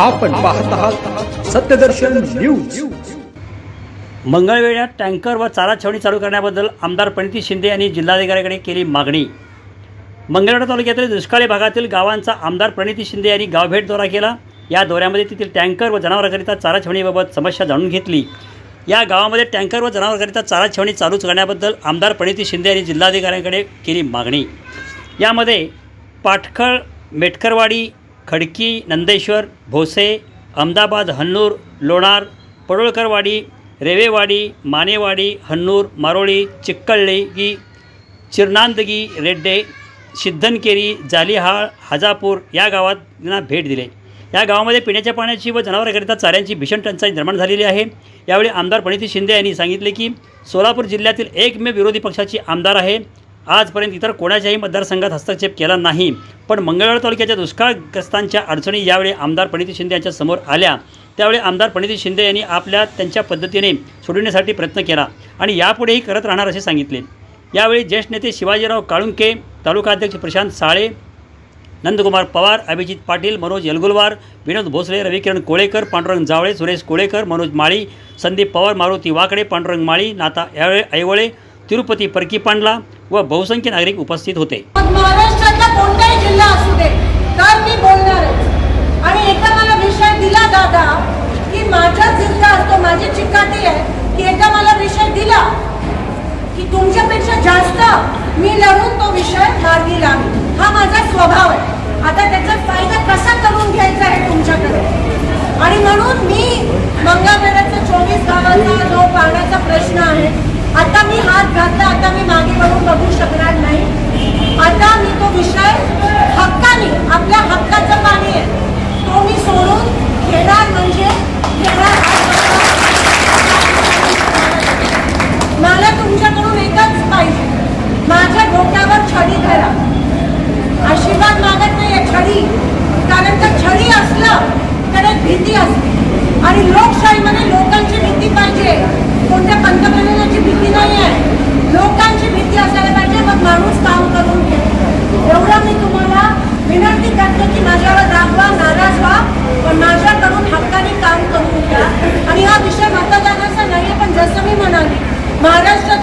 आपण पाहत आहात सत्यदर्शन न्यूज. मंगळवेढ्यात टँकर व चारा छावणी चालू करण्याबद्दल आमदार प्रणिती शिंदे यांनी जिल्हाधिकाऱ्याकडे केली मागणी. मंगळवेढा तालुक्यातील दुष्काळी भागातील गावांचा आमदार प्रणिती शिंदे यांनी गावभेट दौरा केला. या दौऱ्यामध्ये तेथील टँकर व जनावरांकरिता चारा छावणीबाबत समस्या जाणून घेतली. या गावामध्ये टँकर व जनावरांकरिता चारा छावणी चालू करण्याबद्दल आमदार प्रणिती शिंदे यांनी जिल्हाधिकाऱ्यांकडे केली मागणी. यामध्ये पाटखळ मेटकरवाडी खडकी नंदेश्वर भोसे अहमदाबाद हन्नूर लोणार पडोळकरवाडी रेवेवाडी मानेवाडी हन्नूर मारोळी चिक्कळगी चिरनांदगी रेड्डे सिद्धनकेरी जालिहाळ हाजापूर या गावांना भेट दिले. या गावामध्ये पिण्याच्या पाण्याची व जनावरांकरिता चाऱ्यांची भीषण टंचाई निर्माण झालेली आहे. यावेळी आमदार प्रणिती शिंदे यांनी सांगितले की सोलापूर जिल्ह्यातील एकमेव विरोधी पक्षाची आमदार आहे. आजपर्यंत इतर कोणाच्याही मतदारसंघात हस्तक्षेप केला नाही. पण मंगळवेढा तालुक्याच्या दुष्काळग्रस्तांच्या अडचणी यावेळी आमदार प्रणिती शिंदे यांच्या समोर आल्या. त्यावेळी आमदार प्रणिती शिंदे यांनी आपल्या त्यांच्या पद्धतीने सोडविण्यासाठी प्रयत्न केला आणि यापुढेही करत राहणार असे सांगितले. यावेळी ज्येष्ठ नेते शिवाजीराव काळुंके तालुका अध्यक्ष प्रशांत साळे नंदकुमार पवार अभिजित पाटील मनोज यलगुलवार विनोद भोसले रविकिरण कोळेकर पांडुरंग जावळे सुरेश कोळेकर मनोज माळी संदीप पवार मारुती वाकडे पांडुरंग माळी नाता यावेळे ऐवळे तिरुपती परकी पांडला व बहुसंख्य नागरिक उपस्थित होते. महाराष्ट्रातला कोणताही जिल्हा असू दे तर मी बोलणारच. आणि एका मला विषय दिला दादा की माझा जिल्हा असतो माझी चिकाटी आहे की एका मला विषय दिला की तुमच्यापेक्षा जास्त मी लढून तो विषय मार्गी लावी हा माझा स्वभाव आहे. आता त्याचा फायदा कसा करून घ्यायचा आहे तुमच्याकडे? आणि म्हणून मी मंगळवेड्याचा चोवीस गावाचा जो पाण्याचा प्रश्न आहे आता मी हात घातला आता मी मागे वळून बघू शकणार नाही. आता मी तो विषय हक्का महाराष्ट्रात